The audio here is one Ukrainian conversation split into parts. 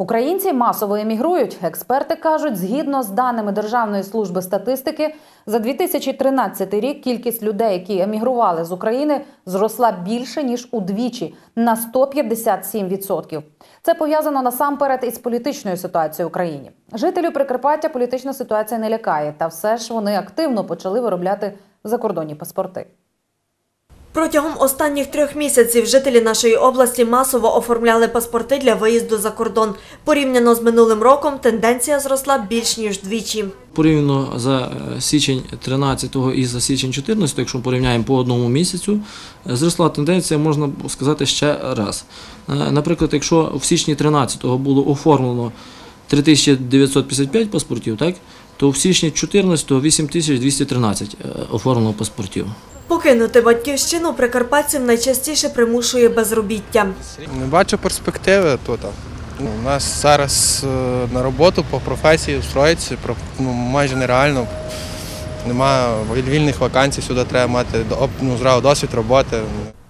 Українці масово емігрують. Експерти кажуть, згідно з даними Державної служби статистики, за 2013 рік кількість людей, які емігрували з України, зросла більше ніж удвічі на 157%. Це пов'язано насамперед із політичною ситуацією в Україні. Жителів Прикарпаття політична ситуація не лякає, та все ж вони активно почали виробляти закордонні паспорти. Протягом останніх трьох місяців жителі нашої області масово оформляли паспорти для виїзду за кордон. Порівняно з минулим роком тенденція зросла більш ніж двічі. Порівняно за е, січень 13 і за січень 14, якщо порівняємо по одному місяцю, е, зросла тенденція, можна сказати, ще раз. Е, Наприклад, якщо в січні 13 було оформлено 3955 паспортів, так, то в січні 14 8213 е, оформлено паспортів. Покинути батьківщину прикарпатців найчастіше примушує безробіття. Не бачу перспективи тут. Ну, У нас зараз е, на роботу по професії встроїтися про- ну, майже нереально. Немає вільних вакансій, сюди треба мати ну, зразу досвід роботи.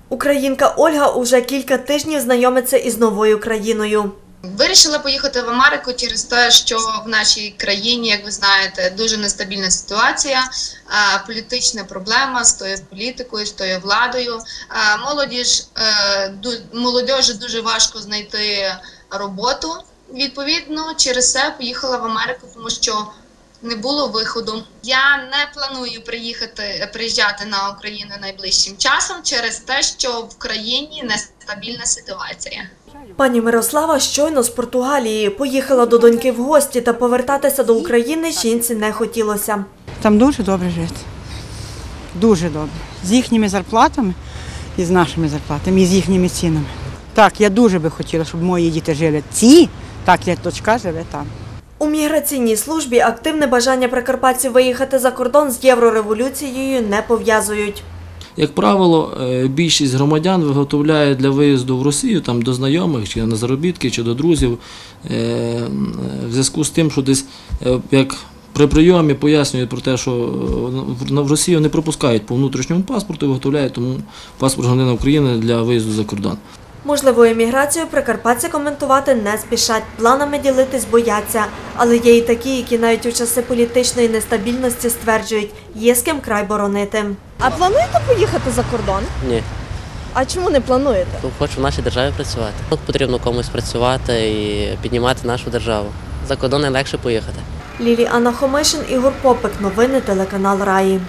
Українка Ольга уже кілька тижнів знайомиться із новою країною. Вирішила поїхати в Америку через те, що в нашій країні, як ви знаєте, дуже нестабільна ситуація, політична проблема з тою політикою, з тою владою. Молодіж е, молодежі дуже важко знайти роботу. Відповідно, через це поїхала в Америку, тому що не було виходу. Я не планую приїхати приїжджати на Україну найближчим часом через те, що в країні нестабільна ситуація. Пані Мирослава щойно з Португалії поїхала до доньки в гості та повертатися до України жінці не хотілося. Там дуже добре жити. Дуже добре. З їхніми зарплатами і з нашими зарплатами, і з їхніми цінами. Так, я дуже би хотіла, щоб мої діти жили ці, так як дочка живе там. У міграційній службі активне бажання прикарпатців виїхати за кордон з єврореволюцією не пов'язують. Як правило, е, більшість громадян виготовляє для виїзду в Росію там, до знайомих, чи на заробітки, чи до друзів, е, в зв'язку з тим, що десь е, як при прийомі пояснюють про те, що в Росію не пропускають по внутрішньому паспорту, виготовляють тому паспорт громадянина України для виїзду за кордон. Можливу еміграцію прикарпатці коментувати не спішать, планами ділитись бояться. Але є і такі, які навіть у часи політичної нестабільності стверджують, є з ким край боронити. А плануєте поїхати за кордон? Ні, А чому не плануєте? ну, хочу в нашій державі працювати. Тут потрібно комусь працювати і піднімати нашу державу. За кордон найлегше поїхати. Лілі Анна Хомишин, Ігор Попик. Новини телеканал Раї.